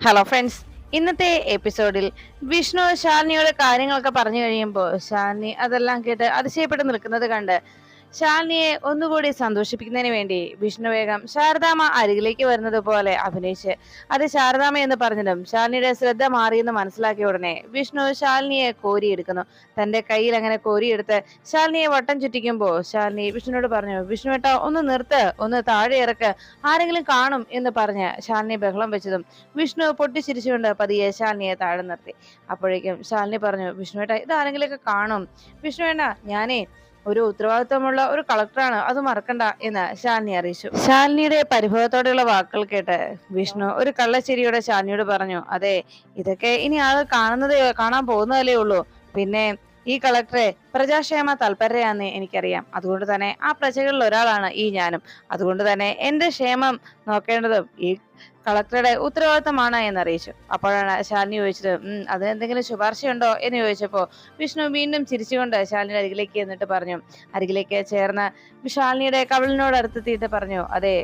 Hello friends ഇന്നത്തെ എപ്പിസോഡിൽ വിഷ്ണു ശാലിനിയോട് കാര്യങ്ങളൊക്കെ പറഞ്ഞു കഴിയുമ്പോൾ ശാലിനി അതെല്ലാം കേട്ട് അതിശയപ്പെട്ട് നിൽക്കുന്നത് കണ്ട് ശാലിനിയെ ഒന്നുകൂടി സന്തോഷിപ്പിക്കുന്നതിന് വേണ്ടി വിഷ്ണുവേഗം ശാരദാമ അരികിലേക്ക് വരുന്നത് പോലെ അഭിനയിച്ച്. അത് ശാരദാമ്മ എന്ന് പറഞ്ഞതും ശാലിനിയുടെ ശ്രദ്ധ മാറിയെന്ന് മനസ്സിലാക്കിയ ഉടനെ വിഷ്ണു ശാലിനിയെ കോരിയെടുക്കുന്നു. തന്റെ കയ്യിൽ അങ്ങനെ കോരിയെടുത്ത് ശാലിനിയെ വട്ടം ചുറ്റിക്കുമ്പോൾ ശാലിനി വിഷ്ണുവിനോട് പറഞ്ഞു വിഷ്ണുവേട്ട ഒന്ന് നിർത്ത് ഒന്ന് താഴെ ഇറക്ക് ആരെങ്കിലും കാണും എന്ന് പറഞ്ഞ് ശാലിനി ബഹളം വെച്ചതും വിഷ്ണു പൊട്ടിച്ചിരിച്ചുകൊണ്ട് പതിയെ ശാലിനിയെ താഴെ നിർത്തി. അപ്പോഴേക്കും ശാലിനി പറഞ്ഞു വിഷ്ണുവേട്ട ഇത് ആരെങ്കിലുമൊക്കെ കാണും. വിഷ്ണുവേണ്ട ഞാനേ ഒരു ഉത്തരവാദിത്വമുള്ള ഒരു കളക്ടറാണ്. അത് മറക്കണ്ട എന്ന് ശാലിനി അറിയിച്ചു. ശാലിനിയുടെ പരിഭവത്തോടെയുള്ള വാക്കുകൾ കേട്ട് വിഷ്ണു ഒരു കള്ളശ്ശേരിയോടെ ശാലിനിയോട് പറഞ്ഞു അതെ ഇതൊക്കെ ഇനി ആൾ കാണുന്നതേ കാണാൻ പോകുന്നതല്ലേ ഉള്ളൂ. പിന്നെ ഈ കളക്ടറെ പ്രജാക്ഷേമ തൽപരയാന്ന് എനിക്കറിയാം. അതുകൊണ്ട് തന്നെ ആ പ്രജകളിൽ ഒരാളാണ് ഈ ഞാനും. അതുകൊണ്ട് തന്നെ എന്റെ ക്ഷേമം നോക്കേണ്ടതും ഈ കളക്ടറുടെ ഉത്തരവാദിത്തമാണ് എന്നറിയിച്ചു. അപ്പോഴാണ് ശാലിനി ചോദിച്ചത് ഉം അത് എന്തെങ്കിലും ശുപാർശയുണ്ടോ? എന്ന് ചോദിച്ചപ്പോ വിഷ്ണു വീണ്ടും ചിരിച്ചുകൊണ്ട് ശാലിനി അരികിലേക്ക് എന്നിട്ട് പറഞ്ഞു. അരികിലേക്ക് ചേർന്ന് ശാലിനിയുടെ കവിളിനോട് അടുത്തെത്തിയിട്ട് പറഞ്ഞു അതെ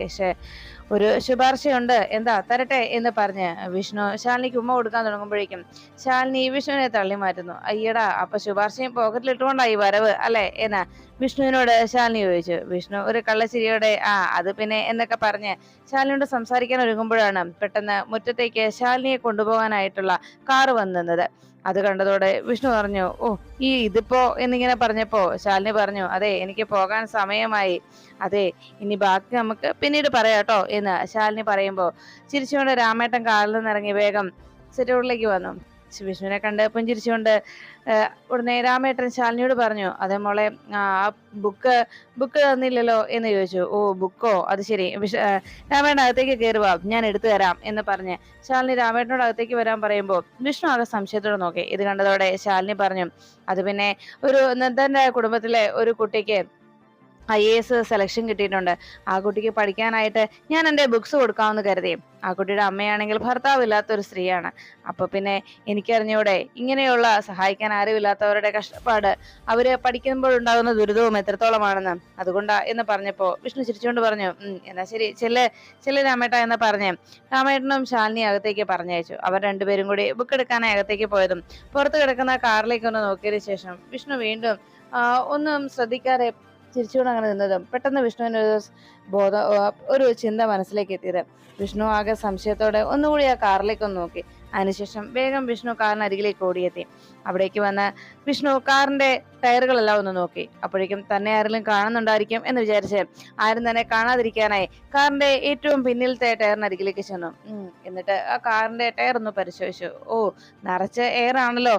ഒരു ശുപാർശയുണ്ട്. എന്താ? തരട്ടെ എന്ന് പറഞ്ഞ് വിഷ്ണു ശാലിനിക്ക് ഉമ്മ കൊടുക്കാൻ തുടങ്ങുമ്പോഴേക്കും ശാലിനി വിഷ്ണുവിനെ തള്ളി മാറ്റുന്നു. അയ്യടാ അപ്പൊ ശുപാർശയും പോക്കറ്റിലിട്ടുകൊണ്ടായി വരവ് അല്ലെ? എന്ന് വിഷ്ണുവിനോട് ശാലിനി ചോദിച്ചു. വിഷ്ണു ഒരു കള്ളശ്ശിരിയോടെ ആ അത് പിന്നെ എന്നൊക്കെ പറഞ്ഞ് ശാലിനിയോട് സംസാരിക്കാൻ ഒരുങ്ങുമ്പോഴാണ് പെട്ടെന്ന് മുറ്റത്തേക്ക് ശാലിനിയെ കൊണ്ടുപോകാനായിട്ടുള്ള കാറ് വന്നത് അത് കണ്ടതോടെ വിഷ്ണു പറഞ്ഞു ഓ ഈ ഇതിപ്പോ എന്നിങ്ങനെ പറഞ്ഞപ്പോ ശാലിനി പറഞ്ഞു അതെ എനിക്ക് പോകാൻ സമയമായി. അതെ ഇനി ബാക്കി നമുക്ക് പിന്നീട് പറയാട്ടോ എന്ന് ശാലിനി പറയുമ്പോ ചിരിച്ചുകൊണ്ട് രാമേട്ടൻ കാറിൽ നിന്നിറങ്ങി വേഗം സെറ്റോറിലേക്ക് വന്നു. വിഷ്ണുവിനെ കണ്ടപ്പം ചിരിച്ചുകൊണ്ട് ഉടനെ രാമേട്ടൻ ശാലിനിയോട് പറഞ്ഞു അതെ മോളെ ആ ബുക്ക് ബുക്ക് തന്നില്ലല്ലോ? എന്ന് ചോദിച്ചു. ഓ ബുക്കോ? അത് ശരി. രാമേട്ടൻ അകത്തേക്ക് കയറുക ഞാൻ എടുത്തു തരാം എന്ന് പറഞ്ഞ് ശാലിനി രാമേട്ടനോട് അകത്തേക്ക് വരാൻ പറയുമ്പോൾ വിഷ്ണു ആകെ സംശയത്തോടെ നോക്കി. ഇത് കണ്ടതോടെ ശാലിനി പറഞ്ഞു അത് പിന്നെ ഒരു നന്ദന്റെ കുടുംബത്തിലെ ഒരു കുട്ടിക്ക് ഐ എ എസ് സെലക്ഷൻ കിട്ടിയിട്ടുണ്ട്. ആ കുട്ടിക്ക് പഠിക്കാനായിട്ട് ഞാൻ എന്റെ ബുക്സ് കൊടുക്കാമെന്ന് കരുതി. ആ കുട്ടിയുടെ അമ്മയാണെങ്കിൽ ഭർത്താവില്ലാത്ത ഒരു സ്ത്രീയാണ്. അപ്പോൾ പിന്നെ എനിക്കറിഞ്ഞൂടെ ഇങ്ങനെയുള്ള സഹായിക്കാൻ ആരുമില്ലാത്തവരുടെ കഷ്ടപ്പാട് അവർ പഠിക്കുമ്പോഴുണ്ടാകുന്ന ദുരിതവും എത്രത്തോളമാണെന്ന്. അതുകൊണ്ടാ എന്ന് പറഞ്ഞപ്പോൾ വിഷ്ണു ചിരിച്ചുകൊണ്ട് പറഞ്ഞു എന്നാ ശരി ചെല്ല് ചെല്ല് രാമേട്ട എന്ന് പറഞ്ഞ് രാമേട്ടനും ശാലിനി അകത്തേക്ക് പറഞ്ഞയച്ചു. അവർ രണ്ടുപേരും കൂടി ബുക്ക് എടുക്കാനായി അകത്തേക്ക് പോയതും പുറത്ത് കിടക്കുന്ന കാറിലേക്ക് ഒന്ന് നോക്കിയതിനു ശേഷം വിഷ്ണു വീണ്ടും ഒന്നും ശ്രദ്ധിക്കാതെ ചിരിച്ചുകൊണ്ട് അങ്ങനെ നിന്നതും പെട്ടെന്ന് വിഷ്ണുവിന് ഒരു ബോധം ഒരു ചിന്ത മനസ്സിലേക്ക് എത്തിയത്. വിഷ്ണു ആകെ സംശയത്തോടെ ഒന്നുകൂടി ആ കാറിലേക്ക് ഒന്ന് നോക്കി. അതിനുശേഷം വേഗം വിഷ്ണു കാറിന് അരികിലേക്ക് ഓടിയെത്തി. അവിടേക്ക് വന്ന് വിഷ്ണു കാറിന്റെ ടയറുകളെല്ലാം ഒന്ന് നോക്കി. അപ്പോഴേക്കും തന്നെ ആരെങ്കിലും കാണുന്നുണ്ടായിരിക്കും എന്ന് വിചാരിച്ച് ആരും തന്നെ കാണാതിരിക്കാനായി കാറിന്റെ ഏറ്റവും പിന്നിലത്തെ ടയറിന് അരികിലേക്ക് ചെന്നു. എന്നിട്ട് ആ കാറിന്റെ ടയർ ഒന്ന് പരിശോധിച്ചു. ഓ നിറച്ച് എയർ ആണല്ലോ.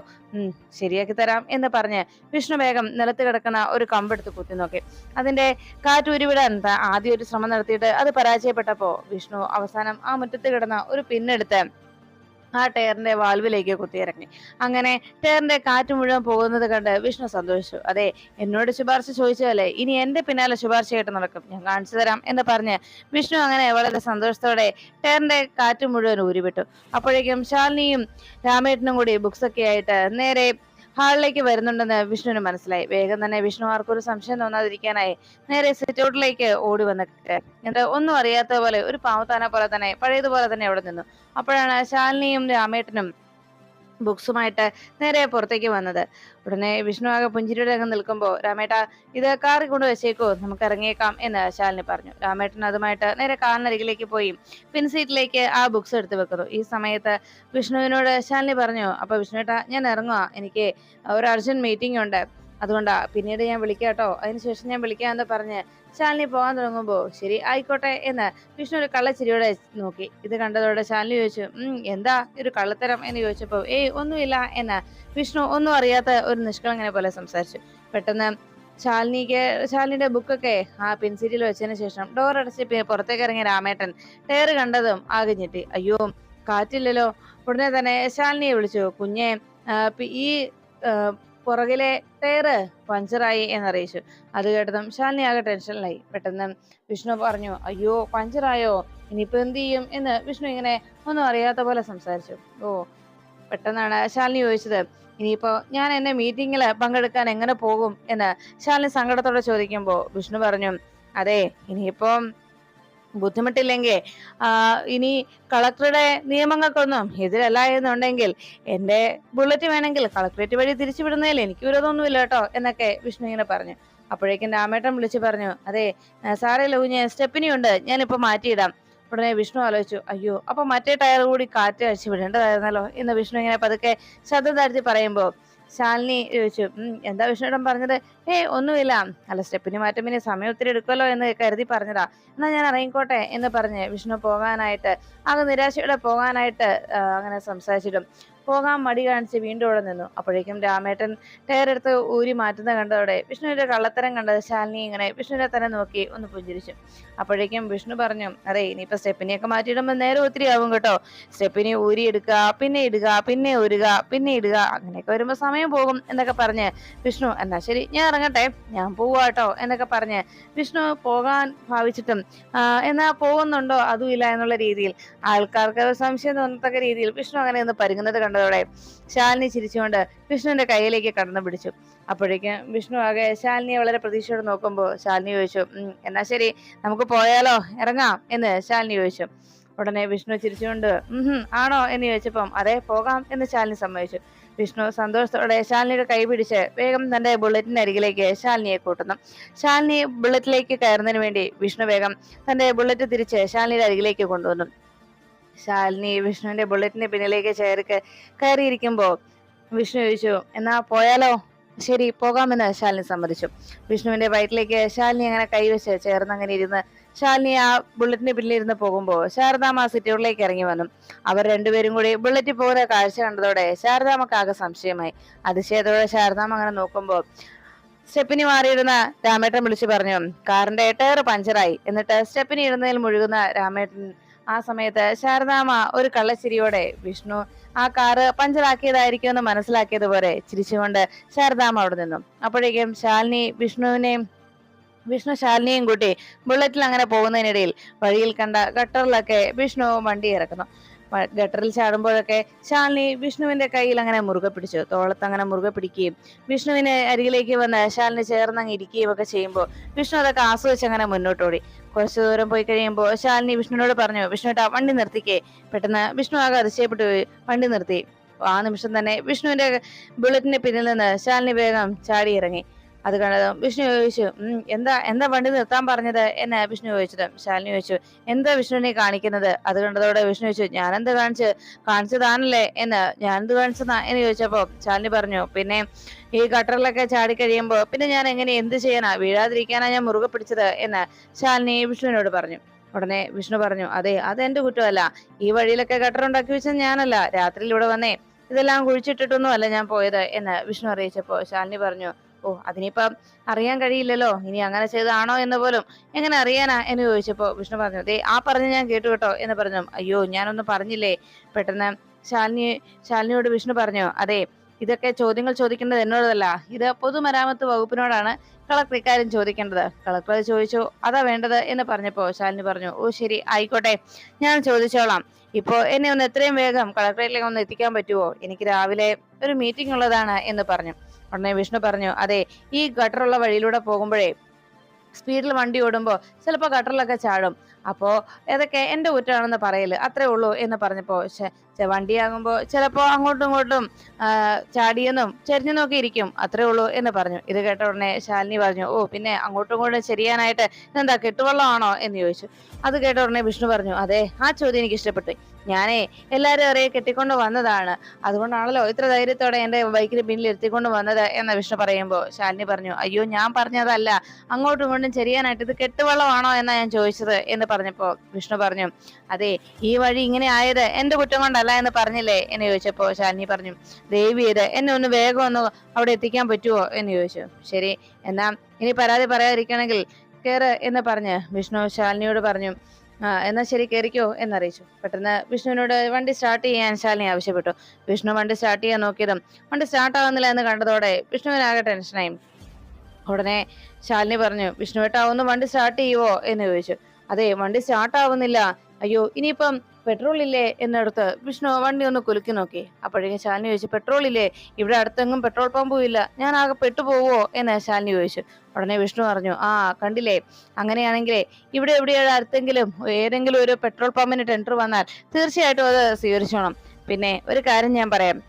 ശരിയാക്കി തരാം എന്ന് പറഞ്ഞ് വിഷ്ണു വേഗം നിലത്ത് കിടക്കുന്ന ഒരു കമ്പെടുത്ത് കുത്തി നോക്കി. അതിന്റെ കാറ്റ് ഉരുവിടാൻ ആദ്യം ഒരു ശ്രമം നടത്തിയിട്ട് അത് പരാജയപ്പെട്ടപ്പോ വിഷ്ണു അവസാനം ആ മുറ്റത്ത് കിടന്ന ഒരു പിന്നെടുത്ത് ആ ടയറിന്റെ വാൽവിലേക്ക് കുത്തിയിറങ്ങി. അങ്ങനെ ടയറിന്റെ കാറ്റ് മുഴുവൻ പോകുന്നത് കണ്ട് വിഷ്ണു സന്തോഷിച്ചു. അതെ എന്നോട് ശുപാർശ ചോദിച്ചതല്ലേ? ഇനി എന്റെ പിന്നാലെ ശുപാർശയായിട്ട് നടക്കും. ഞാൻ കാണിച്ചു തരാം എന്ന് പറഞ്ഞ് വിഷ്ണു അങ്ങനെ വളരെ സന്തോഷത്തോടെ ടയറിന്റെ കാറ്റ് മുഴുവൻ ഊരിവിട്ടു. അപ്പോഴേക്കും ശാലിനിയും രാമേട്ടനും കൂടി ബുക്സൊക്കെ ആയിട്ട് നേരെ ഹാളിലേക്ക് വരുന്നുണ്ടെന്ന് വിഷ്ണുവിന് മനസ്സിലായി. വേഗം തന്നെ വിഷ്ണു ആർക്കൊരു സംശയം തോന്നാതിരിക്കാനായി നേരെ സിറ്റൗട്ടിലേക്ക് ഓടി വന്നിട്ട് എന്നിട്ട് ഒന്നും അറിയാത്ത പോലെ ഒരു പാവത്താനെ പോലെ തന്നെ പഴയതുപോലെ തന്നെ അവിടെ നിന്നു. അപ്പോഴാണ് ശാലിനിയും രാമേട്ടനും ബുക്സുമായിട്ട് നേരെ പുറത്തേക്ക് വന്നത്. ഉടനെ വിഷ്ണുവാക പുഞ്ചിരിയുടെ അങ്ങ് നിൽക്കുമ്പോൾ രാമേട്ട ഇത് കാറിൽ കൊണ്ട് വെച്ചേക്കോ നമുക്ക് ഇറങ്ങിയേക്കാം എന്ന് ശാലിനി പറഞ്ഞു. രാമേട്ടൻ അതുമായിട്ട് നേരെ കാറിനരികിലേക്ക് പോയി. പിൻസീറ്റിലേക്ക് ആ ബുക്സ് എടുത്ത് വെക്കുന്നു. ഈ സമയത്ത് വിഷ്ണുവിനോട് ശാലിനി പറഞ്ഞു അപ്പൊ വിഷ്ണുവേട്ട ഞാൻ ഇറങ്ങുക എനിക്ക് ഒരു അർജന്റ് മീറ്റിംഗ് ഉണ്ട്. അതുകൊണ്ടാ പിന്നീട് ഞാൻ വിളിക്കാം കേട്ടോ അതിനുശേഷം ഞാൻ വിളിക്കാമെന്ന് പറഞ്ഞ് ശാലിനി പോകാൻ തുടങ്ങുമ്പോൾ ശരി ആയിക്കോട്ടെ എന്ന് വിഷ്ണു ഒരു കള്ളച്ചിരിയോടെ നോക്കി. ഇത് കണ്ടതോടെ ശാലിനി ചോദിച്ചു എന്താ ഒരു കള്ളത്തരം? എന്ന് ചോദിച്ചപ്പോൾ ഏയ് ഒന്നുമില്ല എന്ന് വിഷ്ണു ഒന്നും അറിയാത്ത ഒരു നിഷ്കളങ്ങനെ പോലെ സംസാരിച്ചു. പെട്ടെന്ന് ശാലിനിക്ക് ശാലിനിയുടെ ബുക്കൊക്കെ ആ പിൻസിരിയിൽ വെച്ചതിന് ശേഷം ഡോർ അടച്ച് പുറത്തേക്ക് ഇറങ്ങിയ രാമേട്ടൻ ടയർ കണ്ടതും ആകെ ഞെട്ടി. അയ്യോ കാറ്റില്ലല്ലോ. ഉടനെ തന്നെ ശാലിനിയെ വിളിച്ചു കുഞ്ഞെ ഈ പുറകിലെ ടയറ് പഞ്ചറായി എന്നറിയിച്ചു. അത് കേട്ടതും ശാലിനി ആകെ ടെൻഷനിലായി പെട്ടെന്ന് വിഷ്ണു പറഞ്ഞു അയ്യോ പഞ്ചറായോ ഇനിയിപ്പോ എന്ത് ചെയ്യും? എന്ന് വിഷ്ണു ഇങ്ങനെ ഒന്നും അറിയാത്ത പോലെ സംസാരിച്ചു. ഓ പെട്ടെന്നാണ് ശാലിനി ചോദിച്ചത്. ഇനിയിപ്പോ ഞാൻ എന്നെ മീറ്റിംഗിൽ പങ്കെടുക്കാൻ എങ്ങനെ പോകും? എന്ന് ശാലിനി സങ്കടത്തോടെ ചോദിക്കുമ്പോൾ വിഷ്ണു പറഞ്ഞു അതെ ഇനിയിപ്പം ബുദ്ധിമുട്ടില്ലെങ്കിൽ ഇനി കളക്ടറുടെ നിയമങ്ങൾക്കൊന്നും എതിരല്ല എന്നുണ്ടെങ്കിൽ എന്റെ ബുള്ളറ്റ് വേണമെങ്കിൽ കളക്ടറേറ്റ് വഴി തിരിച്ചു വിടുന്നതിൽ എനിക്ക് വിരോധമൊന്നുമില്ല കേട്ടോ എന്നൊക്കെ വിഷ്ണു ഇങ്ങനെ പറഞ്ഞു. അപ്പോഴേക്കും രാമേട്ടൻ വിളിച്ചു പറഞ്ഞു അതെ സാറേ ലൂഞ്ഞ് സ്റ്റെപ്പിനി ഉണ്ട് ഞാനിപ്പോ മാറ്റിയിടാം. ഉടനെ വിഷ്ണു ആലോചിച്ചു അയ്യോ അപ്പൊ മറ്റേ ടയർ കൂടി കാറ്റ് അഴിച്ചു വിടേണ്ടതായിരുന്നല്ലോ? എന്ന് വിഷ്ണു ഇങ്ങനെ പതുക്കെ ശബ്ദം താഴ്ത്തി പറയുമ്പോ ശാലിനി ചോദിച്ചു എന്താ വിഷ്ണുടൻ പറഞ്ഞത്? ഏ ഒന്നുമില്ല. അല്ല സ്റ്റെപ്പിന് മാറ്റം പിന്നെ സമയം ഒത്തിരി എടുക്കുമല്ലോ എന്ന് കരുതി പറഞ്ഞതാ. എന്നാ ഞാൻ ഇറങ്ങിക്കോട്ടെ എന്ന് പറഞ്ഞ് വിഷ്ണു പോകാനായിട്ട് ആകെ നിരാശയോടെ പോകാനായിട്ട് അങ്ങനെ സംസാരിച്ചിട്ടും. പോകാൻ മടി കാണിച്ച് വീണ്ടും അവിടെ നിന്നു. അപ്പോഴേക്കും രാമേട്ടൻ ടയർ എടുത്ത് ഊരി മാറ്റുന്ന കണ്ടതോടെ വിഷ്ണുവിന്റെ കള്ളത്തരം കണ്ടത് ശാലിനി ഇങ്ങനെ വിഷ്ണുവിനെ തന്നെ നോക്കി ഒന്ന് പുഞ്ചിരിച്ചു. അപ്പോഴേക്കും വിഷ്ണു പറഞ്ഞു അതെ ഇനിയിപ്പോ സ്റ്റെപ്പിനെയൊക്കെ മാറ്റിയിടുമ്പോൾ നേരെ ഒത്തിരി ആവും കേട്ടോ. സ്റ്റെപ്പിനെ ഊരി എടുക്കുക പിന്നെ ഇടുക പിന്നെ ഊരുക പിന്നെ ഇടുക. അങ്ങനെയൊക്കെ വരുമ്പോ സമയം പോകും എന്നൊക്കെ പറഞ്ഞ് വിഷ്ണു എന്നാ ശരി ഞാൻ ഇറങ്ങട്ടെ. ഞാൻ പോവാട്ടോ എന്നൊക്കെ പറഞ്ഞ് വിഷ്ണു പോകാൻ ഭാവിച്ചിട്ടും എന്നാ പോകുന്നുണ്ടോ? അതും ഇല്ല എന്നുള്ള രീതിയിൽ ആൾക്കാർക്ക് സംശയം തോന്നത്തക്ക രീതിയിൽ വിഷ്ണു അങ്ങനെ ഒന്ന് പരുങ്ങുന്നത് കണ്ടതോടെ ശാലിനി ചിരിച്ചുകൊണ്ട് കൃഷ്ണന്റെ കയ്യിലേക്ക് കടന്നു പിടിച്ചു. അപ്പോഴേക്കും വിഷ്ണു ആകെ ശാലിനിയെ വളരെ പ്രതീക്ഷയോടെ നോക്കുമ്പോൾ ശാലിനി ചോദിച്ചു എന്നാ ശരി നമുക്ക് പോയാലോ? ഇറങ്ങാം? എന്ന് ശാലിനി ചോദിച്ചു. ഉടനെ വിഷ്ണു ചിരിച്ചുകൊണ്ട് ആണോ? എന്ന് ചോദിച്ചപ്പം അതെ പോകാം എന്ന് ശാലിനി സമ്മതിച്ചു. വിഷ്ണു സന്തോഷത്തോടെ ശാലിനിയുടെ കൈ പിടിച്ച് വേഗം തന്റെ ബുള്ളറ്റിന്റെ അരികിലേക്ക് ശാലിനിയെ കൂട്ടുന്നു. ശാലിനി ബുള്ളറ്റിലേക്ക് കയറുന്നതിന് വേണ്ടി വിഷ്ണു വേഗം തന്റെ ബുള്ളറ്റ് തിരിച്ച് ശാലിനിയുടെ അരികിലേക്ക് കൊണ്ടുവന്നു. ശാലിനി വിഷ്ണുവിന്റെ ബുള്ളറ്റിന്റെ പിന്നിലേക്ക് ചേർ കയറിയിരിക്കുമ്പോ വിഷ്ണു ചോദിച്ചു എന്നാ പോയാലോ? ശരി പോകാമെന്ന് ശാലിനി സമ്മതിച്ചു. വിഷ്ണുവിന്റെ വയറ്റിലേക്ക് ശാലിനി അങ്ങനെ കൈവച്ച് ചേർന്ന് അങ്ങനെ ഇരുന്ന് ശാലിനി ആ ബുള്ളറ്റിന്റെ പിന്നിലിരുന്ന് പോകുമ്പോൾ ശാരദാമ്മ സിറ്റികളിലേക്ക് ഇറങ്ങി വന്നു. അവർ രണ്ടുപേരും കൂടി ബുള്ളറ്റിൽ പോകുന്ന കാഴ്ച കണ്ടതോടെ ശാരദാമ്മക്ക് ആകെ സംശയമായി. അതിശയത്തോടെ ശാരദാമ്മ അങ്ങനെ നോക്കുമ്പോൾ സ്റ്റെപ്പിനി മാറിയിരുന്ന രാമേട്ടൻ വിളിച്ചു പറഞ്ഞു കാറിന്റെ ടയർ പഞ്ചറായി എന്നിട്ട് സ്റ്റെപ്പിനി ഇടുന്നതിൽ മുഴുകുന്ന രാമേട്ടൻ ആ സമയത്ത് ശാരദാമ്മ ഒരു കള്ളച്ചിരിയോടെ വിഷ്ണു ആ കാറ് പഞ്ചറാക്കിയതായിരിക്കും എന്ന് മനസ്സിലാക്കിയതുപോലെ ചിരിച്ചുകൊണ്ട് ശാരദാമ്മ അവിടെ നിന്നു. അപ്പോഴേക്കും ശാലിനി വിഷ്ണുവിനെയും വിഷ്ണു ശാലിനിയും കൂട്ടി ബുള്ളറ്റിൽ അങ്ങനെ പോകുന്നതിനിടയിൽ വഴിയിൽ കണ്ട ഗട്ടറിലൊക്കെ വിഷ്ണു വണ്ടി ഇറക്കുന്നു. ഗട്ടറിൽ ചാടുമ്പോഴൊക്കെ ശാലിനി വിഷ്ണുവിന്റെ കയ്യിൽ അങ്ങനെ മുറുകെ പിടിച്ചു. തോളത്ത് അങ്ങനെ മുറുകെ പിടിക്കുകയും വിഷ്ണുവിനെ അരികിലേക്ക് വന്ന് ശാലിനി ചേർന്നങ്ങ് ഇരിക്കുകയും ഒക്കെ ചെയ്യുമ്പോൾ വിഷ്ണു അതൊക്കെ ആസ്വദിച്ച് അങ്ങനെ മുന്നോട്ടോടി കുറച്ചു ദൂരം പോയി കഴിയുമ്പോൾ ശാലിനി വിഷ്ണുവിനോട് പറഞ്ഞു വിഷ്ണുട്ടാ വണ്ടി നിർത്തിക്കേ. പെട്ടെന്ന് വിഷ്ണു ആകെ അതിശയപ്പെട്ടു പോയി. വണ്ടി നിർത്തി. ആ നിമിഷം തന്നെ വിഷ്ണുവിന്റെ ബുള്ളറ്റിന്റെ പിന്നിൽ നിന്ന് ശാലിനി വേഗം ചാടി ഇറങ്ങി അത് കണ്ടതും. വിഷ്ണു ചോദിച്ചു എന്താ എന്താ വണ്ടി നിർത്താൻ പറഞ്ഞത്? എന്ന് വിഷ്ണു ചോദിച്ചത്. ശാലിനി ചോദിച്ചു എന്താ വിഷ്ണുവിനെ കാണിക്കുന്നത്? അത് കണ്ടതോടെ വിഷ്ണു ചോദിച്ചു ഞാനെന്താ കാണിച്ച് കാണിച്ചതാണല്ലേ? എന്ന് ഞാനെന്ത് കാണിച്ചതാ? എന്ന് ചോദിച്ചപ്പോ ശാലിനി പറഞ്ഞു പിന്നെ ഈ ഗട്ടറിലൊക്കെ ചാടി കഴിയുമ്പോ പിന്നെ ഞാൻ എങ്ങനെ എന്ത് ചെയ്യാനാ? വീഴാതിരിക്കാനാ ഞാൻ മുറുകെ പിടിച്ചത്? എന്ന് ശാലിനി വിഷ്ണുവിനോട് പറഞ്ഞു. ഉടനെ വിഷ്ണു പറഞ്ഞു അതെ അത് എന്റെ കുറ്റമല്ല. ഈ വഴിയിലൊക്കെ ഗട്ടർ ഉണ്ടാക്കി വെച്ചത് ഞാനല്ല. രാത്രിയിൽ ഇവിടെ വന്നേ ഇതെല്ലാം കുഴിച്ചിട്ടിട്ടൊന്നും അല്ല ഞാൻ പോയത്. എന്ന് വിഷ്ണു അറിയിച്ചപ്പോ ശാലിനി പറഞ്ഞു ഓ അതിനിപ്പം അറിയാൻ കഴിയില്ലല്ലോ. ഇനി അങ്ങനെ ചെയ്താണോ എന്ന് പോലും എങ്ങനെ അറിയാനാ എന്ന് ചോദിച്ചപ്പോ വിഷ്ണു പറഞ്ഞു ദേ ആ പറഞ്ഞ് ഞാൻ കേട്ടു കേട്ടോ എന്ന് പറഞ്ഞു. അയ്യോ ഞാനൊന്നും പറഞ്ഞില്ലേ? പെട്ടെന്ന് ശാലിനി ശാലിനിയോട് വിഷ്ണു പറഞ്ഞു അതെ ഇതൊക്കെ ചോദ്യങ്ങൾ ചോദിക്കേണ്ടത് എന്നോടല്ല ഇത് പൊതുമരാമത്ത് വകുപ്പിനോടാണ് കളക്ടർ ഇക്കാര്യം ചോദിക്കേണ്ടത്. കളക്ടർ അത് ചോദിച്ചു അതാ വേണ്ടത്? എന്ന് പറഞ്ഞപ്പോ ശാലിനി പറഞ്ഞു ഓ ശരി ആയിക്കോട്ടെ ഞാൻ ചോദിച്ചോളാം. ഇപ്പോ എന്നെ ഒന്ന് എത്രയും വേഗം കളക്ടറേറ്റിലേക്ക് ഒന്ന് എത്തിക്കാൻ പറ്റുമോ എനിക്ക് രാവിലെ ഒരു മീറ്റിംഗ് ഉള്ളതാണ് എന്ന് പറഞ്ഞു. ഉടനെ വിഷ്ണു പറഞ്ഞു അതെ ഈ ഗട്ടറുള്ള വഴിയിലൂടെ പോകുമ്പോഴേ സ്പീഡിൽ വണ്ടി ഓടുമ്പോൾ ചിലപ്പോൾ ഗട്ടറിലൊക്കെ ചാടും. അപ്പോൾ ഇതൊക്കെ എന്റെ കുറ്റമാണെന്ന് പറയൽ അത്രേ ഉള്ളൂ എന്ന് പറഞ്ഞപ്പോൾ വണ്ടിയാകുമ്പോൾ ചിലപ്പോൾ ചിലപ്പോ അങ്ങോട്ടും ഇങ്ങോട്ടും ചാടിയെന്നും ചെരിഞ്ഞെന്നൊക്കെ ഇരിക്കും. അത്രേ ഉള്ളൂ എന്ന് പറഞ്ഞു. ഇത് കേട്ട ഉടനെ ശാലിനി പറഞ്ഞു ഓ പിന്നെ അങ്ങോട്ടും ഇങ്ങോട്ടും ചെരിയാനായിട്ട് എന്താ കെട്ടുവള്ളമാണോ? എന്ന് ചോദിച്ചു. അത് കേട്ട ഉടനെ വിഷ്ണു പറഞ്ഞു അതെ ആ ചോദ്യം എനിക്ക് ഇഷ്ടപ്പെട്ടു. ഞാനേ എല്ലാരും അറിയെ കെട്ടിക്കൊണ്ട് വന്നതാണ്. അതുകൊണ്ടാണല്ലോ ഇത്ര ധൈര്യത്തോടെ എന്റെ ബൈക്കിന് പിന്നിൽ എത്തിക്കൊണ്ട് വന്നത് എന്ന് വിഷ്ണു പറയുമ്പോൾ ശാലിനി പറഞ്ഞു അയ്യോ ഞാൻ പറഞ്ഞതല്ല. അങ്ങോട്ടും ഇങ്ങോട്ടും ചെറിയാനായിട്ട് ഇത് കെട്ടുവള്ളമാണോ എന്നാ ഞാൻ ചോദിച്ചത് എന്ന് പറഞ്ഞപ്പോ വിഷ്ണു പറഞ്ഞു അതെ ഈ വഴി ഇങ്ങനെ ആയത് എന്റെ കുറ്റം കൊണ്ടല്ല എന്ന് പറഞ്ഞില്ലേ? എന്ന് ചോദിച്ചപ്പോ ശാലിനി പറഞ്ഞു ദേവി ഇത് എന്നെ ഒന്ന് വേഗം ഒന്ന് അവിടെ എത്തിക്കാൻ പറ്റുമോ എന്ന് ചോദിച്ചു. ശരി എന്നാ ഇനി പരാതി പറയാതിരിക്കണമെങ്കിൽ കേറ് എന്ന് പറഞ്ഞ് വിഷ്ണു ശാലിനിയോട് പറഞ്ഞു ആ എന്നാ ശരി കയറിക്കോ എന്നറിയിച്ചു. പെട്ടെന്ന് വിഷ്ണുവിനോട് വണ്ടി സ്റ്റാർട്ട് ചെയ്യാൻ ശാലിനി ആവശ്യപ്പെട്ടു. വിഷ്ണു വണ്ടി സ്റ്റാർട്ട് ചെയ്യാൻ നോക്കിയതും വണ്ടി സ്റ്റാർട്ട് ആവുന്നില്ല എന്ന് കണ്ടതോടെ വിഷ്ണുവിനാകെ ടെൻഷനായി ഉടനെ ശാലിനി പറഞ്ഞു വിഷ്ണുവേട്ടാ വണ്ടി സ്റ്റാർട്ട് ചെയ്യുവോ? എന്ന് ചോദിച്ചു. അതെ വണ്ടി സ്റ്റാർട്ട് ആവുന്നില്ല. അയ്യോ ഇനിയിപ്പം പെട്രോൾ ഇല്ലേ എന്നടുത്ത് വിഷ്ണു വണ്ടി ഒന്ന് കുലുക്കി നോക്കി. അപ്പോഴേക്കും ശാലിനി ചോദിച്ചു പെട്രോൾ ഇല്ലേ ഇവിടെ അടുത്തെങ്ങും പെട്രോൾ പമ്പും ഇല്ല. ഞാൻ ആകെ പെട്ടുപോവോ? എന്ന് ശാലിനി ചോദിച്ചു. ഉടനെ വിഷ്ണു പറഞ്ഞു ആ കണ്ടില്ലേ? അങ്ങനെയാണെങ്കിലേ ഇവിടെ എവിടെയാണ് അടുത്തെങ്കിലും ഏതെങ്കിലും ഒരു പെട്രോൾ പമ്പിന് ടെൻഡർ വന്നാൽ തീർച്ചയായിട്ടും അത് സ്വീകരിച്ചോണം. പിന്നെ ഒരു കാര്യം ഞാൻ പറയാം.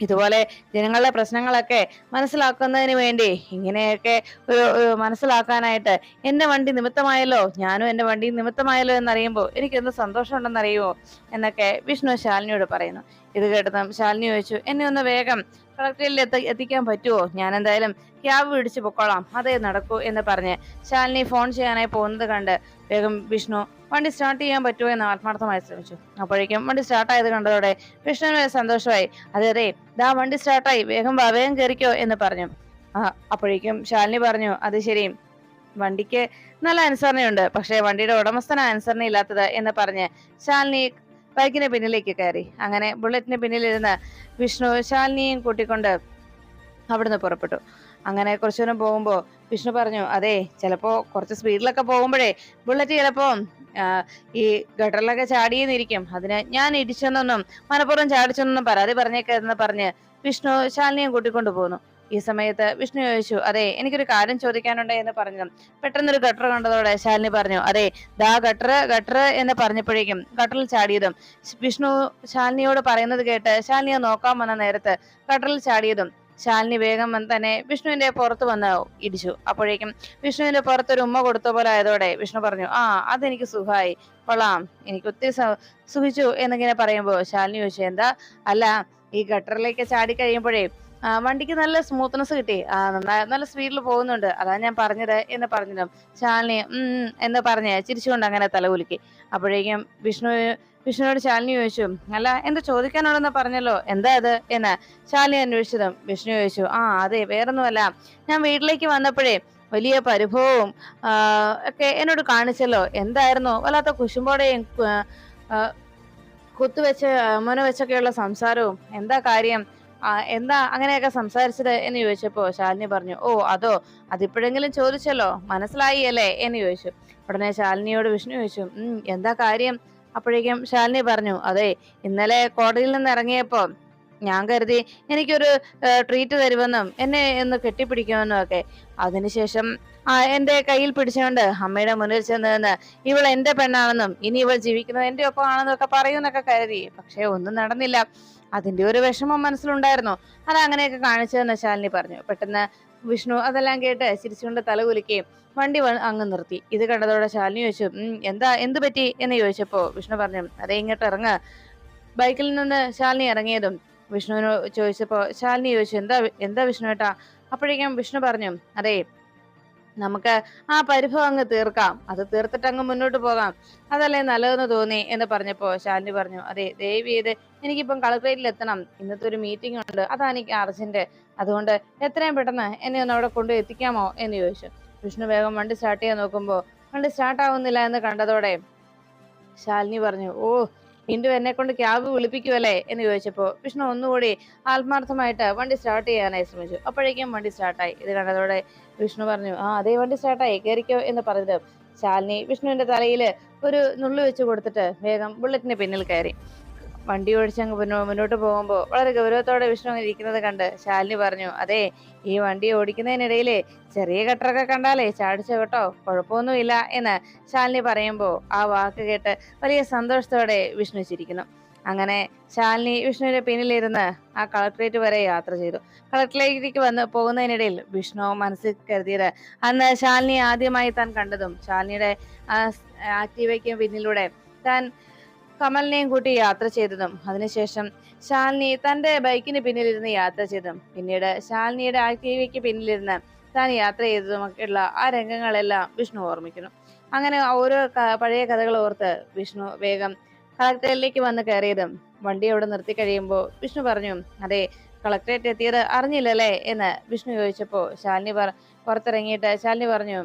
ഇതുപോലെ ജനങ്ങളുടെ പ്രശ്നങ്ങളൊക്കെ മനസ്സിലാക്കുന്നതിന് വേണ്ടി ഇങ്ങനെയൊക്കെ ഒരു മനസ്സിലാക്കാനായിട്ട് എന്റെ വണ്ടി നിമിത്തമായല്ലോ ഞാനും എന്റെ വണ്ടി നിമിത്തമായല്ലോ എന്നറിയുമ്പോൾ എനിക്ക് എന്ത് സന്തോഷമുണ്ടെന്നറിയുമോ എന്നൊക്കെ വിഷ്ണു ശാലിനിയോട് പറയുന്നു. ഇത് കേട്ടതും ശാലിനി ചോദിച്ചു എന്നെ ഒന്ന് വേഗം കളക്ടറിൽ എത്തി എത്തിക്കാൻ പറ്റുമോ ഞാൻ എന്തായാലും ക്യാബ് പിടിച്ചു പൊക്കോളാം അതേ നടക്കൂ എന്ന് പറഞ്ഞ് ശാലിനി ഫോൺ ചെയ്യാനായി പോകുന്നത് കണ്ട് വേഗം വിഷ്ണു വണ്ടി സ്റ്റാർട്ട് ചെയ്യാൻ പറ്റുമോ എന്ന് ആത്മാർത്ഥമായി ശ്രമിച്ചു. അപ്പോഴേക്കും വണ്ടി സ്റ്റാർട്ടായത് കണ്ടതോടെ വിഷ്ണുവിന് സന്തോഷമായി അതെ അതെ ദാ വണ്ടി സ്റ്റാർട്ടായി വേഗം വാ വേഗം കയറിക്കോ എന്ന് പറഞ്ഞു. ആ അപ്പോഴേക്കും ശാലിനി പറഞ്ഞു അത് ശരി വണ്ടിക്ക് നല്ല അനുസരണയുണ്ട് പക്ഷേ വണ്ടിയുടെ ഉടമസ്ഥന അനുസരണ ഇല്ലാത്തത് എന്ന് പറഞ്ഞ് ശാലിനി ബൈക്കിന് പിന്നിലേക്ക് കയറി. അങ്ങനെ ബുള്ളറ്റിന് പിന്നിലിരുന്ന് വിഷ്ണു ശാലിനിയും കൂട്ടിക്കൊണ്ട് അവിടുന്ന് പുറപ്പെട്ടു. അങ്ങനെ കുറച്ചു ദൂരം പോകുമ്പോൾ വിഷ്ണു പറഞ്ഞു അതെ ചിലപ്പോ കുറച്ച് സ്പീഡിലൊക്കെ പോകുമ്പോഴേ ബുള്ളറ്റ് ചിലപ്പോ ഈ ഗട്ടറിലൊക്കെ ചാടിയെന്നിരിക്കും. അതിന് ഞാൻ ഇടിച്ചെന്നൊന്നും മനഃപൂർവം ചാടിച്ചെന്നൊന്നും പരാതി പറഞ്ഞേക്കെന്ന് പറഞ്ഞ് വിഷ്ണു ശാലിനിയും കൂട്ടിക്കൊണ്ടു പോന്നു. ഈ സമയത്ത് വിഷ്ണു ചോദിച്ചു അതെ എനിക്കൊരു കാര്യം ചോദിക്കാനുണ്ട് എന്ന് പറഞ്ഞു. പെട്ടെന്നൊരു ഗട്ടർ കണ്ടതോടെ ശാലിനി പറഞ്ഞു അതെ ദാ ഗട്ടർ ഗട്ടർ എന്ന് പറഞ്ഞപ്പോഴേക്കും ഗട്ടറിൽ ചാടിയതും വിഷ്ണു ശാലിനിയോട് പറയുന്നത് കേട്ട് ശാലിനിയെ നോക്കാൻ വന്ന നേരത്ത് ഗട്ടറിൽ ചാടിയതും ശാലിനി വേഗം തന്നെ വിഷ്ണുവിന്റെ പുറത്ത് വന്ന് ഇടിച്ചു. അപ്പോഴേക്കും വിഷ്ണുവിന്റെ പുറത്തൊരു ഉമ്മ കൊടുത്ത പോലെ ആയതോടെ വിഷ്ണു പറഞ്ഞു ആ അതെനിക്ക് സുഖമായി കൊള്ളാം. എനിക്ക് ഒത്തിരി സുഖിച്ചു. എന്നിങ്ങനെ പറയുമ്പോൾ ശാലിനി ചോദിച്ചു എന്താ? അല്ല ഈ ഗട്ടറിലേക്ക് ചാടി കഴിയുമ്പോഴേ വണ്ടിക്ക് നല്ല സ്മൂത്ത്നെസ് കിട്ടി. ആ നന്നായി നല്ല സ്പീഡിൽ പോകുന്നുണ്ട്. അതാ ഞാൻ പറഞ്ഞത് എന്ന് പറഞ്ഞതും ശാലിനി ഉം എന്ന് പറഞ്ഞ് ചിരിച്ചുകൊണ്ട് അങ്ങനെ തലകുലുക്കി അപ്പോഴേക്കും വിഷ്ണു വിഷ്ണുവോട് ശാലിനി ചോദിച്ചു അല്ല എന്താ ചോദിക്കാനുണ്ടെന്ന് പറഞ്ഞല്ലോ? എന്താ അത്? എന്ന് ശാലിനി അന്വേഷിച്ചതും വിഷ്ണു ചോദിച്ചു ആ അതെ വേറൊന്നുമല്ല. ഞാൻ വീട്ടിലേക്ക് വന്നപ്പോഴേ വലിയ പരിഭവവും ഒക്കെ എന്നോട് കാണിച്ചല്ലോ. എന്തായിരുന്നു? വല്ലാത്ത കുശുമ്പോടെയും കുത്തുവെച്ച് മുന വെച്ചൊക്കെയുള്ള സംസാരവും. എന്താ കാര്യം? എന്താ അങ്ങനെയൊക്കെ സംസാരിച്ചത്? എന്ന് ചോദിച്ചപ്പോ ശാലിനി പറഞ്ഞു ഓ അതോ? അതിപ്പോഴെങ്കിലും ചോദിച്ചല്ലോ. മനസ്സിലായി അല്ലേ? എന്ന് ചോദിച്ചു. ഉടനെ ശാലിനിയോട് വിഷ്ണു ചോദിച്ചു എന്താ കാര്യം? അപ്പോഴേക്കും ശാലിനി പറഞ്ഞു അതെ ഇന്നലെ കോടതിയിൽ നിന്ന് ഇറങ്ങിയപ്പോ ഞാൻ കരുതി എനിക്കൊരു ട്രീറ്റ് തരുമെന്നും എന്നെ ഒന്ന് കെട്ടിപ്പിടിക്കുമെന്നും ഒക്കെ. അതിനുശേഷം ആ എന്റെ കയ്യിൽ പിടിച്ചുകൊണ്ട് അമ്മയുടെ മുന്നിൽ ചെന്ന് നിന്ന് ഇവൾ എന്റെ പെണ്ണാണെന്നും ഇനി ഇവൾ ജീവിക്കുന്നത് എന്റെ ഒപ്പം ആണെന്നും ഒക്കെ പറയുമെന്നൊക്കെ കരുതി. പക്ഷെ ഒന്നും നടന്നില്ല. അതിന്റെ ഒരു വിഷമം മനസ്സിലുണ്ടായിരുന്നു. അത് അങ്ങനെയൊക്കെ കാണിച്ചതെന്ന് ശാലിനി പറഞ്ഞു. പെട്ടെന്ന് വിഷ്ണു അതെല്ലാം കേട്ട് ചിരിച്ചുകൊണ്ട് തലകുലുക്കുകയും വണ്ടി വ- അങ്ങ് നിർത്തി. ഇത് കണ്ടതോടെ ശാലിനി ചോദിച്ചു എന്താ എന്ത് പറ്റി? എന്ന് ചോദിച്ചപ്പോ വിഷ്ണു പറഞ്ഞു അതേ ഇങ്ങോട്ട് ഇറങ്ങ. ബൈക്കിൽ നിന്ന് ശാലിനി ഇറങ്ങിയതും വിഷ്ണുവിന് ചോദിച്ചപ്പോ ശാലിനി ചോദിച്ചു എന്താ എന്താ വിഷ്ണു ഏട്ടാ? അപ്പോഴേക്കും വിഷ്ണു പറഞ്ഞു അതേ നമുക്ക് ആ പരിഭവം അങ്ങ് തീർക്കാം. അത് തീർത്തിട്ട് അങ്ങ് മുന്നോട്ട് പോകാം. അതല്ലേ നല്ലതെന്ന് തോന്നി? എന്ന് പറഞ്ഞപ്പോ ശാലിനി പറഞ്ഞു അതെ ദയവ് ചെയ്ത് എനിക്കിപ്പം കളക്ട്രേറ്റിൽ എത്തണം ഇന്നത്തെ ഒരു മീറ്റിംഗ് ഉണ്ട്. അതാണ് എനിക്ക് അർജന്റ് അതുകൊണ്ട് എത്രയും പെട്ടെന്ന് എന്നെ ഒന്ന് അവിടെ കൊണ്ടു എത്തിക്കാമോ എന്ന് ചോദിച്ചു. വിഷ്ണു വേഗം വണ്ടി സ്റ്റാർട്ട് ചെയ്യാൻ നോക്കുമ്പോൾ വണ്ടി സ്റ്റാർട്ട് ആവുന്നില്ല എന്ന് കണ്ടതോടെ ശാലിനി പറഞ്ഞു ഓ ഇന്ദു എന്നെ കൊണ്ട് ക്യാബ് വിളിപ്പിക്കുമല്ലേ എന്ന് ചോദിച്ചപ്പോൾ വിഷ്ണു ഒന്നുകൂടി ആത്മാർത്ഥമായിട്ട് വണ്ടി സ്റ്റാർട്ട് ചെയ്യാനായി ശ്രമിച്ചു. അപ്പോഴേക്കും വണ്ടി സ്റ്റാർട്ടായി ഇത് കണ്ടതോടെ വിഷ്ണു പറഞ്ഞു ആ അതേ വണ്ടി സ്റ്റാർട്ടായി കയറിക്കോ എന്ന് പറഞ്ഞിട്ട് ശാലിനി വിഷ്ണുവിന്റെ തലയിൽ ഒരു നുള്ളു വെച്ച് കൊടുത്തിട്ട് വേഗം ബുള്ളറ്റിന്റെ പിന്നിൽ കയറി. വണ്ടി ഓടിച്ചങ്ങ് മുന്നോ- മുന്നോട്ട് പോകുമ്പോൾ വളരെ ഗൗരവത്തോടെ വിഷ്ണു ഇരിക്കുന്നത് കണ്ട് ശാലിനി പറഞ്ഞു അതെ ഈ വണ്ടി ഓടിക്കുന്നതിനിടയിൽ ചെറിയ കട്ടറൊക്കെ കണ്ടാലേ ചാടിച്ച കേട്ടോ കുഴപ്പമൊന്നുമില്ല എന്ന് ശാലിനി പറയുമ്പോൾ ആ വാക്ക് കേട്ട് വലിയ സന്തോഷത്തോടെ വിഷ്ണു ചിരിക്കുന്നു. അങ്ങനെ ശാലിനി വിഷ്ണുവിന്റെ പിന്നിലിരുന്ന് ആ കളക്ടറേറ്റ് വരെ യാത്ര ചെയ്തു. കളക്ടറേറ്റിലേക്ക് വന്ന് പോകുന്നതിനിടയിൽ വിഷ്ണു മനസ്സിൽ കരുതിയത് അന്ന് ശാലിനി ആദ്യമായി താൻ കണ്ടതും ശാലിനിയുടെ ആ സ് പിന്നിലൂടെ താൻ കമലിനെയും കൂട്ടി യാത്ര ചെയ്തതും. അതിനുശേഷം ശാലിനി തന്റെ ബൈക്കിന് പിന്നിലിരുന്ന് യാത്ര ചെയ്തതും. പിന്നീട് ശാലിനിയുടെ ആക്റ്റീവയ്ക്ക് പിന്നിലിരുന്ന് താൻ യാത്ര ചെയ്തതുമൊക്കെയുള്ള ആ രംഗങ്ങളെല്ലാം വിഷ്ണു ഓർമ്മിക്കുന്നു. അങ്ങനെ ഓരോ പഴയ കഥകൾ ഓർത്ത് വിഷ്ണു വേഗം കളക്ടറേറ്റിലേക്ക് വന്ന് കയറിയതും വണ്ടി അവിടെ നിർത്തി കഴിയുമ്പോൾ വിഷ്ണു പറഞ്ഞു അതെ കളക്ടറേറ്റ് എത്തിയത് അറിഞ്ഞില്ലല്ലേ? എന്ന് വിഷ്ണു ചോദിച്ചപ്പോൾ ശാലിനി പറ പുറത്തിറങ്ങിയിട്ട് ശാലിനി പറഞ്ഞു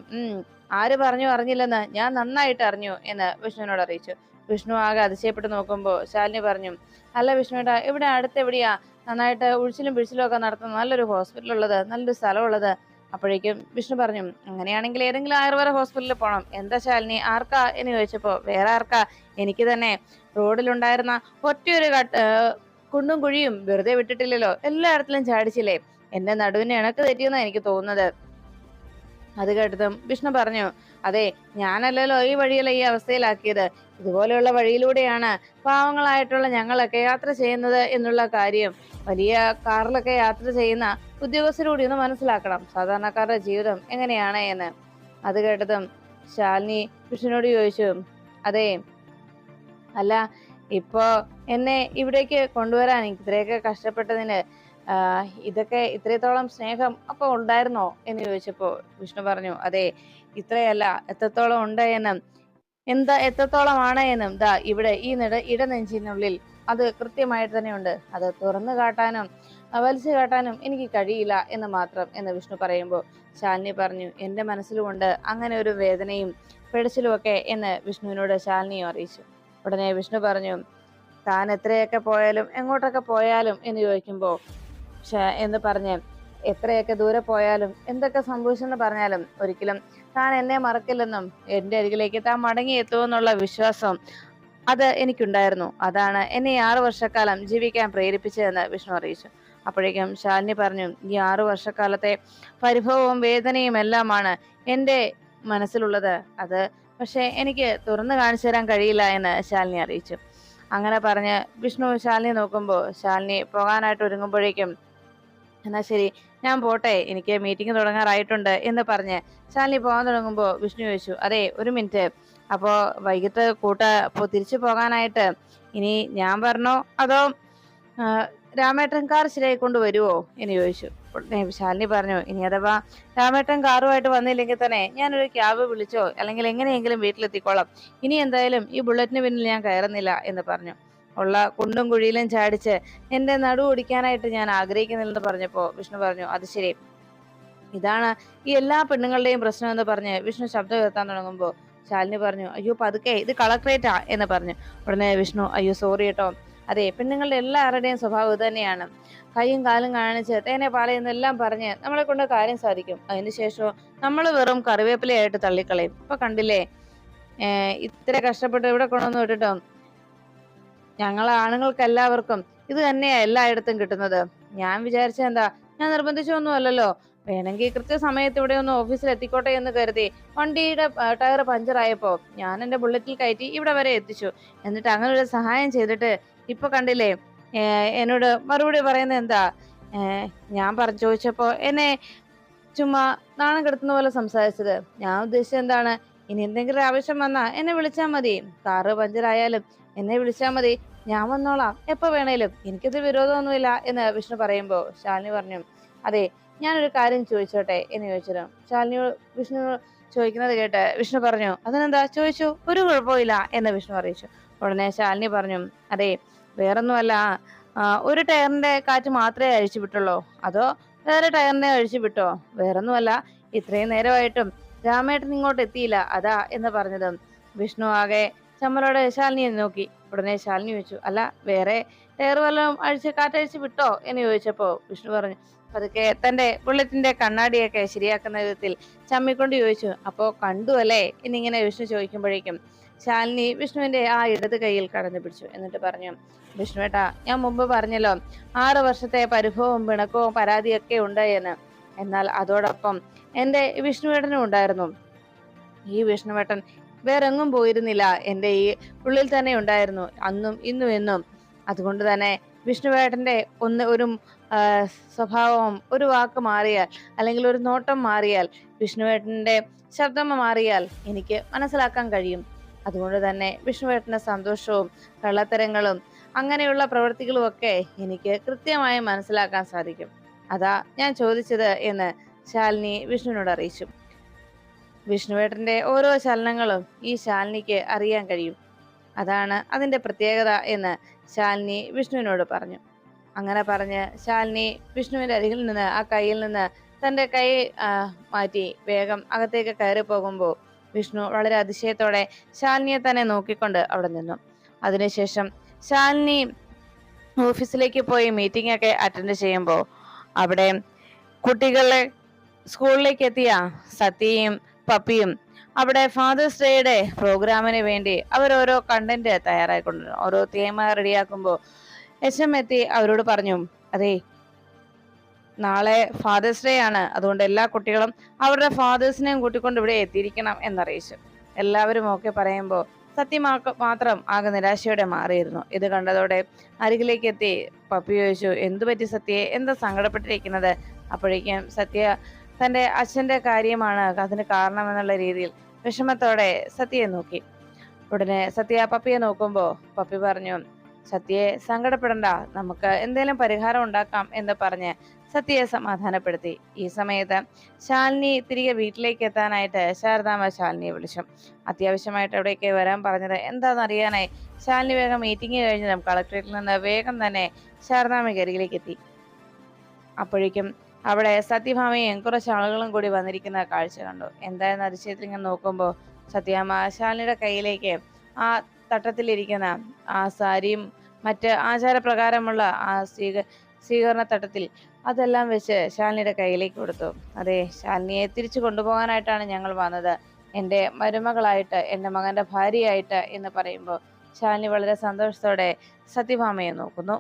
ആര് പറഞ്ഞു അറിഞ്ഞില്ലെന്ന് ഞാൻ നന്നായിട്ട് അറിഞ്ഞു എന്ന് വിഷ്ണുവിനോട് അറിയിച്ചു. വിഷ്ണു ആകെ അതിശയപ്പെട്ട് നോക്കുമ്പോൾ ശാലിനി പറഞ്ഞു അല്ല വിഷ്ണുവേട്ടാ ഇവിടെ അടുത്ത് എവിടെയാ? നന്നായിട്ട് ഉഴിച്ചിലും പിഴിച്ചിലും ഒക്കെ നടത്തുന്ന നല്ലൊരു ഹോസ്പിറ്റൽ ഉള്ളത് നല്ലൊരു സ്ഥലമുള്ളത് അപ്പോഴേക്കും വിഷ്ണു പറഞ്ഞു അങ്ങനെയാണെങ്കിൽ ഏതെങ്കിലും ആയുർവേദ ഹോസ്പിറ്റലിൽ പോകണം എന്താ ശാലിനി ആർക്കാ? എന്ന് ചോദിച്ചപ്പോൾ വേറെ ആർക്കാ? എനിക്ക് തന്നെ. റോഡിലുണ്ടായിരുന്ന ഒറ്റയൊരു കുണ്ടും കുഴിയും വെറുതെ വിട്ടിട്ടില്ലല്ലോ. എല്ലായിടത്തിലും ചാടിച്ചില്ലേ? എന്റെ നടുവിന് ഇണക്ക് തെറ്റിയെന്നാണ് എനിക്ക് തോന്നുന്നത്. അത് കേട്ടതും വിഷ്ണു പറഞ്ഞു അതെ ഞാനല്ലല്ലോ ഈ വഴിയല്ല ഈ അവസ്ഥയിലാക്കിയത്. ഇതുപോലെയുള്ള വഴിയിലൂടെയാണ് പാവങ്ങളായിട്ടുള്ള ഞങ്ങളൊക്കെ യാത്ര ചെയ്യുന്നത് എന്നുള്ള കാര്യം. വലിയ കാറിലൊക്കെ യാത്ര ചെയ്യുന്ന ഉദ്യോഗസ്ഥരോട് ഒന്ന് മനസ്സിലാക്കണം. സാധാരണക്കാരുടെ ജീവിതം എങ്ങനെയാണ് എന്ന്. അത് കേട്ടതും ശാലിനി വിഷ്ണുനോട് ചോദിച്ചു അതെ അല്ല ഇപ്പോ എന്നെ ഇവിടേക്ക് കൊണ്ടുവരാൻ ഇത്രയൊക്കെ കഷ്ടപ്പെട്ടതിന് ഇതൊക്കെ ഇത്രത്തോളം സ്നേഹം അപ്പൊ ഉണ്ടായിരുന്നോ? എന്ന് ചോദിച്ചപ്പോ വിഷ്ണു പറഞ്ഞു അതെ ഇത്രയല്ല എത്രത്തോളം ഉണ്ട് എന്നും. എന്താ എത്രത്തോളമാണ് എന്നും. ദാ ഇവിടെ ഈ നിട ഇടനെഞ്ചിനുള്ളിൽ അത് കൃത്യമായിട്ട് തന്നെ ഉണ്ട്. അത് തുറന്നു കാട്ടാനും വലിച്ചു കാട്ടാനും എനിക്ക് കഴിയില്ല എന്ന് മാത്രം എന്ന് വിഷ്ണു പറയുമ്പോൾ ശാലിനി പറഞ്ഞു എന്റെ മനസ്സിലുമുണ്ട് അങ്ങനെ ഒരു വേദനയും പിടിച്ചിലും ഒക്കെ എന്ന് വിഷ്ണുവിനോട് ശാലിനിയും അറിയിച്ചു. ഉടനെ വിഷ്ണു പറഞ്ഞു താൻ എത്രയൊക്കെ പോയാലും എങ്ങോട്ടൊക്കെ പോയാലും എന്ന് ചോദിക്കുമ്പോൾ എന്ന് പറഞ്ഞ് എത്രയൊക്കെ ദൂരെ പോയാലും എന്തൊക്കെ സംഭവിച്ചെന്ന് പറഞ്ഞാലും ഒരിക്കലും താൻ എന്നെ മറക്കില്ലെന്നും എന്റെ അരികിലേക്ക് താൻ മടങ്ങി എത്തുമെന്നുള്ള വിശ്വാസം അത് എനിക്കുണ്ടായിരുന്നു. അതാണ് എന്നെ ആറു വർഷക്കാലം ജീവിക്കാൻ പ്രേരിപ്പിച്ചതെന്ന് വിഷ്ണു അറിയിച്ചു. അപ്പോഴേക്കും ശാലിനി പറഞ്ഞു ഈ ആറു വർഷക്കാലത്തെ പരിഭവവും വേദനയും എല്ലാമാണ് എന്റെ മനസ്സിലുള്ളത്. അത് പക്ഷേ എനിക്ക് തുറന്നു കാണിച്ചു തരാൻ കഴിയില്ല എന്ന് ശാലിനി അറിയിച്ചു. അങ്ങനെ പറഞ്ഞ് വിഷ്ണു ശാലിനി നോക്കുമ്പോൾ ശാലിനി പോകാനായിട്ട് ഒരുങ്ങുമ്പോഴേക്കും എന്നാ ശരി ഞാൻ പോട്ടെ എനിക്ക് മീറ്റിംഗ് തുടങ്ങാറായിട്ടുണ്ട് എന്ന് പറഞ്ഞ് ശാലിനി പോകാൻ തുടങ്ങുമ്പോൾ വിഷ്ണു ചോദിച്ചു അതെ ഒരു മിനിറ്റ്. അപ്പോൾ വൈകിട്ട് കൂട്ട തിരിച്ചു പോകാനായിട്ട്. ഇനി ഞാൻ പറഞ്ഞോ? അതോ രാമേട്ടൻ കാർ ശരിയായി കൊണ്ടുവരുവോ എന്ന് ചോദിച്ചു. ശാലിനി പറഞ്ഞു ഇനി അഥവാ രാമേട്ടൻ കാറുമായിട്ട് വന്നില്ലെങ്കിൽ തന്നെ ഞാനൊരു ക്യാബ് വിളിച്ചോ? അല്ലെങ്കിൽ എങ്ങനെയെങ്കിലും വീട്ടിലെത്തിക്കോളാം. ഇനി എന്തായാലും ഈ ബുള്ളറ്റിന് പിന്നിൽ ഞാൻ കയറുന്നില്ല എന്ന് പറഞ്ഞു. ഉള്ള കുണ്ടും കുഴിയിലും ചാടിച്ച് എന്റെ നടു ഒടിക്കാനായിട്ട് ഞാൻ ആഗ്രഹിക്കുന്നില്ലെന്ന് പറഞ്ഞപ്പോൾ വിഷ്ണു പറഞ്ഞു അത് ശരി. ഇതാണ് ഈ എല്ലാ പെണ്ണുങ്ങളുടെയും പ്രശ്നം എന്ന് പറഞ്ഞ് വിഷ്ണു ശബ്ദം ഉയർത്താൻ തുടങ്ങുമ്പോൾ ശാലിനി പറഞ്ഞു അയ്യോ പതുക്കെ ഇത് കളക്ട്രേറ്റാ എന്ന് പറഞ്ഞു. ഉടനെ വിഷ്ണു അയ്യോ സോറി കേട്ടോ അതെ പെണ്ണുങ്ങളുടെ എല്ലാവരുടെയും സ്വഭാവം ഇത് തന്നെയാണ്. കൈയും കാലും കാണിച്ച് തേനെ പാലയെന്നെല്ലാം പറഞ്ഞ് നമ്മളെ കൊണ്ട് കാര്യം സാധിക്കും. അതിനുശേഷം നമ്മൾ വെറും കറിവേപ്പിലയായിട്ട് തള്ളിക്കളയും. ഇപ്പൊ കണ്ടില്ലേ? ഇത്ര കഷ്ടപ്പെട്ട് ഇവിടെ കൊണ്ടുവന്ന് വിട്ടിട്ടോ ഞങ്ങളെ ആണുങ്ങൾക്ക് എല്ലാവർക്കും ഇത് തന്നെയാ എല്ലായിടത്തും കിട്ടുന്നത്. ഞാൻ വിചാരിച്ച എന്താ? ഞാൻ നിർബന്ധിച്ചൊന്നും അല്ലല്ലോ. വേണമെങ്കിൽ കൃത്യസമയത്ത് ഇവിടെ ഒന്ന് ഓഫീസിൽ എത്തിക്കോട്ടെ എന്ന് കരുതി വണ്ടിയുടെ ടയർ പഞ്ചറായപ്പോ ഞാൻ എന്റെ ബുള്ളറ്റിൽ കയറ്റി ഇവിടെ വരെ എത്തിച്ചു. എന്നിട്ട് അങ്ങനെ ഒരു സഹായം ചെയ്തിട്ട് ഇപ്പൊ കണ്ടില്ലേ എന്നോട് മറുപടി പറയുന്നത് എന്താ? ഞാൻ പറഞ്ഞു ചോദിച്ചപ്പോ എന്നെ ചുമ്മാ നാണം കെടുത്തുന്ന പോലെ സംസാരിച്ചത്. ഞാൻ ഉദ്ദേശിച്ചത് എന്താണ്? ഇനി എന്തെങ്കിലും ആവശ്യം വന്നാ എന്നെ വിളിച്ചാൽ മതി. കാറ് പഞ്ചറായാലും എന്നെ വിളിച്ചാൽ മതി. ഞാൻ വന്നോളാം. എപ്പോൾ വേണേലും. എനിക്കത് വിരോധമൊന്നുമില്ല എന്ന് വിഷ്ണു പറയുമ്പോൾ ശാലിനി പറഞ്ഞു അതെ ഞാനൊരു കാര്യം ചോദിച്ചോട്ടെ? എന്ന് ചോദിച്ചത് ശാലിനി വിഷ്ണു ചോദിക്കുന്നത് കേട്ട് വിഷ്ണു പറഞ്ഞു അതിനെന്താ? ചോദിച്ചു. ഒരു കുഴപ്പമില്ല എന്ന് വിഷ്ണു അറിയിച്ചു. ഉടനെ ശാലിനി പറഞ്ഞു അതെ വേറൊന്നുമല്ല. ഒരു ടയറിന്റെ കാറ്റ് മാത്രമേ അഴിച്ചു വിട്ടുള്ളൂ. അതോ വേറെ ടയറിനെ അഴിച്ചു വിട്ടോ? വേറൊന്നുമല്ല. ഇത്രയും നേരമായിട്ടും രാമേട്ടൻ ഇങ്ങോട്ട് എത്തിയില്ല. അതാ എന്ന് പറഞ്ഞതും വിഷ്ണു ആകെ ചമ്മലോടെ ശാലിനിയെ നോക്കി. ഉടനെ ശാലിനി ചോദിച്ചു അല്ല വേറെ ടയർ വല്ലതും അഴിച്ച് കാറ്റഴിച്ച് വിട്ടോ? എന്ന് ചോദിച്ചപ്പോ വിഷ്ണു പറഞ്ഞു പതുക്കെ തന്റെ ബുള്ളറ്റിന്റെ കണ്ണാടിയൊക്കെ ശരിയാക്കുന്ന വിധത്തിൽ ചമ്മിക്കൊണ്ട് ചോദിച്ചു അപ്പോ കണ്ടു അല്ലേ? എന്നിങ്ങനെ വിഷ്ണു ചോദിക്കുമ്പോഴേക്കും ശാലിനി വിഷ്ണുവിന്റെ ആ ഇടത് കൈയിൽ കടന്നു പിടിച്ചു എന്നിട്ട് പറഞ്ഞു വിഷ്ണുവേട്ടാ ഞാൻ മുമ്പ് പറഞ്ഞല്ലോ ആറു വർഷത്തെ പരിഭവവും പിണക്കവും പരാതിയൊക്കെ ഉണ്ട് എന്ന്. എന്നാൽ അതോടൊപ്പം എന്റെ വിഷ്ണുവേട്ടനും ഉണ്ടായിരുന്നു. ഈ വിഷ്ണുവേട്ടൻ വേറെങ്ങും പോയിരുന്നില്ല. എന്റെ ഈ ഉള്ളിൽ തന്നെ ഉണ്ടായിരുന്നു. അന്നും ഇന്നും എന്നും. അതുകൊണ്ട് തന്നെ വിഷ്ണുവേട്ടന്റെ ഒന്ന് ഒരു സ്വഭാവം ഒരു വാക്ക് മാറിയാൽ അല്ലെങ്കിൽ ഒരു നോട്ടം മാറിയാൽ വിഷ്ണുവേട്ടന്റെ ശബ്ദം മാറിയാൽ എനിക്ക് മനസ്സിലാക്കാൻ കഴിയും. അതുകൊണ്ട് തന്നെ വിഷ്ണുവേട്ടന്റെ സന്തോഷവും കള്ളത്തരങ്ങളും അങ്ങനെയുള്ള പ്രവൃത്തികളും ഒക്കെ എനിക്ക് കൃത്യമായി മനസ്സിലാക്കാൻ സാധിക്കും. അതാ ഞാൻ ചോദിച്ചത് എന്ന് ശാലിനി വിഷ്ണുവിനോട് അറിയിച്ചു. വിഷ്ണുവേട്ടന്റെ ഓരോ ചലനങ്ങളും ഈ ശാലിനിക്ക് അറിയാൻ കഴിയും. അതാണ് അതിന്റെ പ്രത്യേകത എന്ന് ശാലിനി വിഷ്ണുവിനോട് പറഞ്ഞു. അങ്ങനെ പറഞ്ഞ് ശാലിനി വിഷ്ണുവിന്റെ അരികിൽ നിന്ന് ആ കയ്യിൽ നിന്ന് തന്റെ കൈ മാറ്റി വേഗം അകത്തേക്ക് കയറി പോകുമ്പോൾ വിഷ്ണു വളരെ അതിശയത്തോടെ ശാലിനിയെ തന്നെ നോക്കിക്കൊണ്ട് അവിടെ നിന്നു. അതിനുശേഷം ശാലിനി ഓഫീസിലേക്ക് പോയി മീറ്റിംഗ് ഒക്കെ അറ്റൻഡ് ചെയ്യുമ്പോൾ അവിടെ കുട്ടികളെ സ്കൂളിലേക്ക് എത്തിയ സത്യയും പപ്പിയും അവിടെ ഫാദേഴ്സ് ഡേയുടെ പ്രോഗ്രാമിന് വേണ്ടി അവർ ഓരോ കണ്ടന്റ് തയ്യാറായിക്കൊണ്ടിരുന്നു. ഓരോ തേമ റെഡിയാക്കുമ്പോൾ എച്ച് എം എത്തി അവരോട് പറഞ്ഞു അതെ നാളെ ഫാദേഴ്സ് ഡേ ആണ്. അതുകൊണ്ട് എല്ലാ കുട്ടികളും അവരുടെ ഫാദേഴ്സിനെയും കൂട്ടിക്കൊണ്ട് ഇവിടെ എത്തിയിരിക്കണം എന്നറിയിച്ചു. എല്ലാവരും ഒക്കെ പറയുമ്പോൾ സത്യമാക്ക മാത്രം ആകെ നിരാശയോടെ മാറിയിരുന്നു. ഇത് കണ്ടതോടെ അരികിലേക്ക് എത്തി പപ്പി ചോദിച്ചു എന്തു പറ്റി സത്യയെ എന്താ സങ്കടപ്പെട്ടിരിക്കുന്നത്? അപ്പോഴേക്കും സത്യ തന്റെ അച്ഛന്റെ കാര്യമാണ് അതിന് കാരണമെന്നുള്ള രീതിയിൽ വിഷമത്തോടെ സത്യയെ നോക്കി. ഉടനെ സത്യ പപ്പിയെ നോക്കുമ്പോ പപ്പി പറഞ്ഞു സത്യയെ സങ്കടപ്പെടണ്ട നമുക്ക് എന്തെങ്കിലും പരിഹാരം ഉണ്ടാക്കാം എന്ന് പറഞ്ഞ് സത്യയെ സമാധാനപ്പെടുത്തി. ഈ സമയത്ത് ശാലിനി തിരികെ വീട്ടിലേക്ക് എത്താനായിട്ട് ശാരദാമ്മ ശാലിനിയെ വിളിച്ചു. അത്യാവശ്യമായിട്ട് എവിടേക്ക് വരാൻ പറഞ്ഞത് എന്താണെന്ന് അറിയാനായി ശാലിനി വേഗം മീറ്റിംഗ് കഴിഞ്ഞതും കളക്ടറേറ്റിൽ നിന്ന് വേഗം തന്നെ ശാരദാമ്മയ്ക്ക് അരികിലേക്ക് എത്തി. അപ്പോഴേക്കും അവിടെ സത്യഭാമയും കുറച്ച് ആളുകളും കൂടി വന്നിരിക്കുന്ന കാഴ്ച കണ്ടു. എന്തായെന്ന് അതിശയത്തിൽ ഇങ്ങനെ നോക്കുമ്പോൾ സത്യാമ്മ ശാലിനിയുടെ കയ്യിലേക്ക് ആ തട്ടത്തിലിരിക്കുന്ന ആ സാരിയും മറ്റ് ആചാരപ്രകാരമുള്ള ആ സ്വീക സ്വീകരണ തട്ടത്തിൽ അതെല്ലാം വെച്ച് ശാലിനിയുടെ കയ്യിലേക്ക് കൊടുത്തു. അതെ ശാലിനിയെ തിരിച്ചു കൊണ്ടുപോകാനായിട്ടാണ് ഞങ്ങൾ വന്നത്. എന്റെ മരുമകളായിട്ട് എന്റെ മകന്റെ ഭാര്യയായിട്ട് എന്ന് പറയുമ്പോൾ ശാലിനി വളരെ സന്തോഷത്തോടെ സത്യഭാമയെ നോക്കുന്നു.